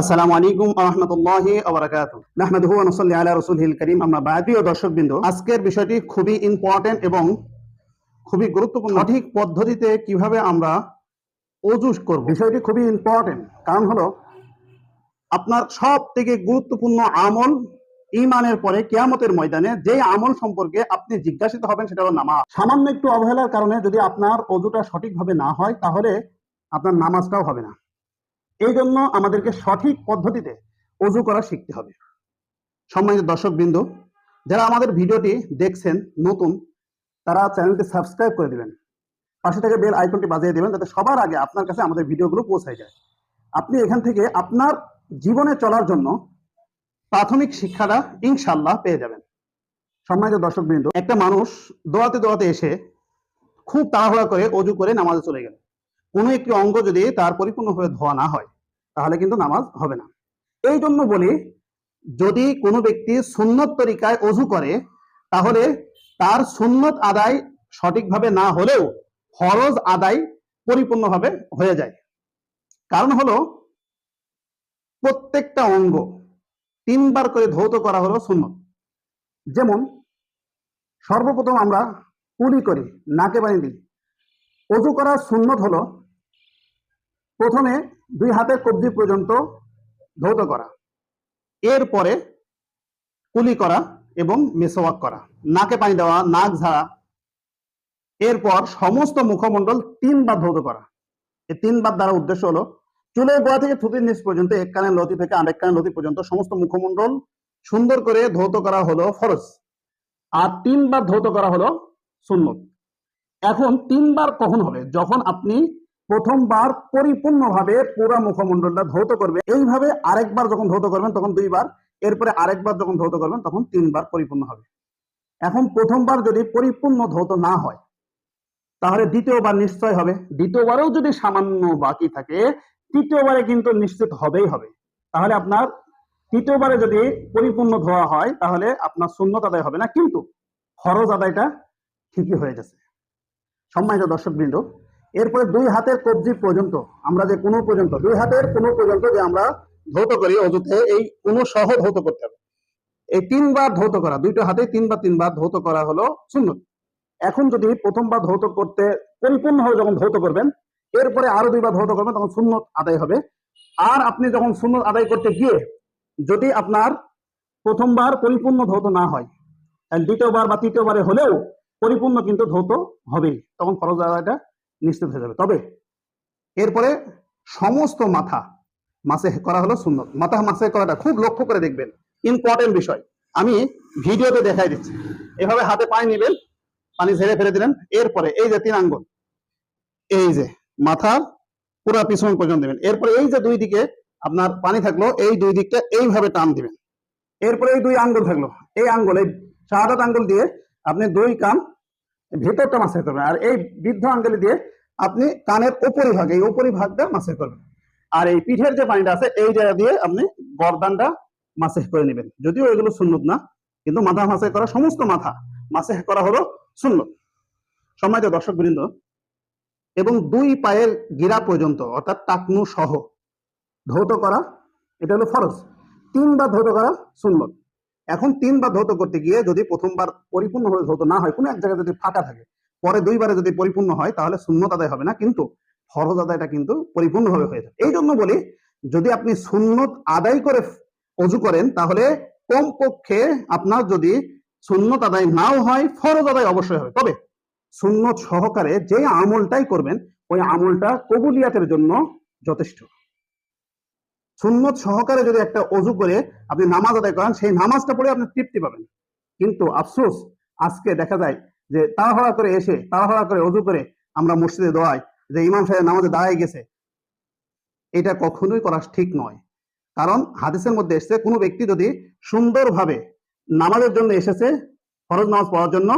আসসালামু আলাইকুম দর্শকবৃন্দ আজকের বিষয়টি খুবই ইম্পর্টেন্ট এবং খুবই গুরুত্বপূর্ণ। সঠিক পদ্ধতিতে কীভাবে আমরা অজু করব? বিষয়টি খুবই ইম্পর্টেন্ট কারণ হলো, আপনার সব থেকে গুরুত্বপূর্ণ আমল ইমানের পরে কিয়ামতের ময়দানে যে আমল সম্পর্কে আপনি জিজ্ঞাসিত হবেন সেটা হলো নামাজ। সামান্য একটু অবহেলার কারণে যদি আপনার অজুটা সঠিকভাবে না হয়, তাহলে আপনার নামাজটাও হবে না। এই জন্য আমাদেরকে সঠিক পদ্ধতিতে অজু করা শিখতে হবে। সম্মানিত দর্শক বিন্দু যারা আমাদের ভিডিওটি দেখছেন নতুন, তারা চ্যানেলটি সাবস্ক্রাইব করে দিবেন। পাশে থেকে বেল আইকনটি বাজিয়ে দিবেন যাতে সবার আগে আপনার কাছে আমাদের ভিডিওগুলো পৌঁছায় যায়। আপনি এখান থেকে আপনার জীবনে চলার জন্য প্রাথমিক শিক্ষাটা ইনশাল্লাহ পেয়ে যাবেন। সম্মানিত দর্শক বিন্দু একটা মানুষ দোয়াতে দোয়াতে এসে খুব তাড়াহুড়া করে অজু করে নামাজে চলে গেল। কোনো একটি অঙ্গ যদি তার পরিপূর্ণভাবে ধোয়া না হয়, তাহলে কিন্তু নামাজ হবে না। এই জন্য বলি, যদি কোনো ব্যক্তি সুন্নত তরিকায় অজু করে, তাহলে তার সুন্নত আদায় সঠিকভাবে না হলেও ফরজ আদায় পরিপূর্ণভাবে হয়ে যায়। কারণ হলো, প্রত্যেকটা অঙ্গ তিনবার করে ধৌত করা হলো সুন্নত। যেমন, সর্বপ্রথম আমরা কুলি করি, নাকে পানি দিই। অজু করার সুন্নত হলো প্রথমে দুই হাতের কবজি পর্যন্ত ধৌত করা, এরপরে কুলি করা এবং মেসোয়াক করা, নাকে পানি দেওয়া, নাক ঝাড়া, এরপর সমস্ত মুখমণ্ডল তিনবার ধৌত করা। এই তিনবার দ্বারা উদ্দেশ্য হলো, চুলের গোড়া থেকে থুতির নিচ পর্যন্ত, এক কানের লতি থেকে আরেক কানের লতি পর্যন্ত সমস্ত মুখমণ্ডল সুন্দর করে ধৌত করা হলো ফরজ। আর তিনবার ধৌত করা হলো সুন্নত। এখন তিনবার কখন হবে? যখন আপনি প্রথমবার পরিপূর্ণভাবে পুরো মুখমণ্ডলটা ধৌত করবে। এইভাবে আরেকবার যখন ধৌত করবেন, তখন দুইবার, এরপরে আরেকবার যখন ধৌত করবেন, তখন তিনবার পরিপূর্ণ হবে। এখন প্রথমবার যদি পরিপূর্ণ ধৌত না হয়, তাহলে দ্বিতীয়বার নিশ্চয় হবে। দ্বিতীয়বারেও যদি সামান্য বাকি থাকে, তৃতীয়বারে কিন্তু নিশ্চিত হবেই হবে। তাহলে আপনার তৃতীয়বারে যদি পরিপূর্ণ ধোয়া হয়, তাহলে আপনার শূন্যত আদায় হবে না, কিন্তু খরচ আদায়টা ঠিকই হয়ে গেছে। সম্মানিত দর্শক বৃন্দ এরপরে দুই হাতের কবজি পর্যন্ত, আমরা যে কোনো পর্যন্ত, দুই হাতের কোনো পর্যন্ত যে আমরা ধৌত করি, অযুথে এই কোনো সহ ধৌত করতে হবে। এই তিনবার ধৌত করা, দুইটা হাতে তিনবার তিনবার ধৌত করা হলো শূন্য এখন যদি প্রথমবার ধৌত করতে পরিপূর্ণভাবে যখন ধৌত করবেন, এরপরে আরও দুইবার ধৌত করবেন, তখন শূন্য আদায় হবে। আর আপনি যখন শূন্য আদায় করতে গিয়ে যদি আপনার প্রথমবার পরিপূর্ণ ধৌত না হয় দ্বিতীয়বার বা তৃতীয়বারে হলেও পরিপূর্ণ কিন্তু ধৌত হবেই। তখন ফরজ আদায়টা নিশ্চিত হয়ে যাবে। তবে এরপরে সমস্ত মাথা, মাসে করা হলো সুন্নত। মাথা মাসে করাটা খুব লক্ষ্য করে দেখবেন। ইম্পর্টেন্ট বিষয়। আমি ভিডিওতে দেখাই দিচ্ছি। এভাবে হাতে পানি নেবেন, পানি ঝেড়ে ফেলে দিলেন। এরপরে এই যে তিন আঙ্গুল, এই যে মাথার পুরো পিছন পর্যন্ত দেবেন। এরপরে এই যে দুই দিকে আপনার পানি থাকল, এই দুই দিকটা এইভাবে টান দিবেন। এরপরে এই দুই আঙ্গুল থাকল। এই আঙ্গুল এই শাহাদাত আঙ্গুল দিয়ে আপনি দুই কান ভেতরটা মাসে করবেন। আর এই বৃদ্ধ আঙ্গুল দিয়ে আপনি কানের উপরি ভাগ এই উপরি ভাগটা মাসে করবেন। আর এই পিঠের যে পানিটা আছে, এই জায়গা দিয়ে আপনি গরদানটা মাসে করে নেবেন। যদিও এগুলো সুন্নত না, কিন্তু মাথা মাসে করা সমস্ত মাথা মাসে করা হলো সুন্নত। সম্মানিত দর্শক বৃন্দ এবং দুই পায়ের গিরা পর্যন্ত, অর্থাৎ টাকনু সহ ধৌত করা, এটা হলো ফরজ। তিনবার ধৌত করা সুন্নত। এখন তিনবার ধৌত করতে গিয়ে যদি প্রথমবার পরিপূর্ণভাবে ধৌত না হয়, কোনো এক জায়গায় যদি ফাঁকা থাকে, পরে দুইবারে যদি পরিপূর্ণ হয়, তাহলে সুন্নত আদায় হবে না, কিন্তু ফরজ আদায়টা কিন্তু পরিপূর্ণভাবে হয়ে যাবে এই জন্য বলি, যদি আপনি সুন্নত আদায় করে অজু করেন, তাহলে কমপক্ষে আপনার যদি সুন্নত আদায় নাও হয়, ফরজ আদায় অবশ্যই হবে। তবে সুন্নত সহকারে যে আমলটাই করবেন, ওই আমলটা কবুলিয়াতের জন্য যথেষ্ট। সুন্নত সহকারে যদি একটা অজু করে আপনি নামাজ আদায় করেন, সেই নামাজটা পড়ে আপনি তৃপ্তি পাবেন। কিন্তু আফসোস, আজকে দেখা যায় যে তাড়াহড়া করে এসে, তাড়াহড়া করে অজু করে আমরা মসজিদে দোয়াই যে ইমাম সাহেব নামাজে দাঁড়ায় গেছে, এটা কখনোই করা ঠিক নয়। কারণ হাদিসের মধ্যে এসেছে, কোনো ব্যক্তি যদি সুন্দরভাবে নামাজের জন্য এসেছে, ফরজ নামাজ পড়ার জন্য,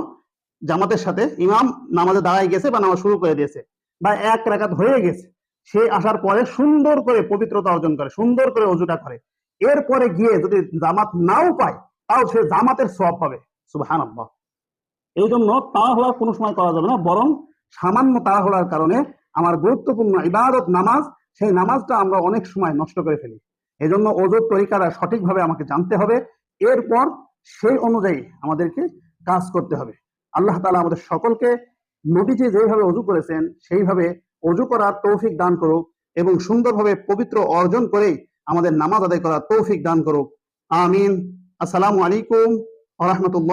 জামাতের সাথে ইমাম নামাজে দাঁড়ায় গেছে বা নামাজ শুরু করে দিয়েছে বা এক রাকাত হয়ে গেছে সে আসার পরে সুন্দর করে পবিত্রতা অর্জন করে, সুন্দর করে অজুটা করে। এরপরে গিয়ে যদি জামাত নাও পায়, তাও সে জামাতের সব পাবে। সুবাহান এই জন্য তাড়াহুড়া কোনো সময় করা যাবে না, বরং সামান্য তাড়াহুড়ার কারণে আমার গুরুত্বপূর্ণ ইবাদত নামাজ, সেই নামাজটা আমরা অনেক সময় নষ্ট করে ফেলি। এজন্য ওজোর তরিকাটা সঠিকভাবে আমাকে জানতে হবে। এরপর সেই অনুযায়ী আমাদেরকে কাজ করতে হবে। আল্লাহ তালা আমাদের সকলকে নবীজি যেভাবে অজু করেছেন, সেইভাবে অজু করার তৌফিক দান করুক এবং সুন্দরভাবে পবিত্র অর্জন করে আমাদের নামাজ আদায় করার তৌফিক দান করুক। আমিন। আসসালামু আলাইকুম বারাকাতুহু।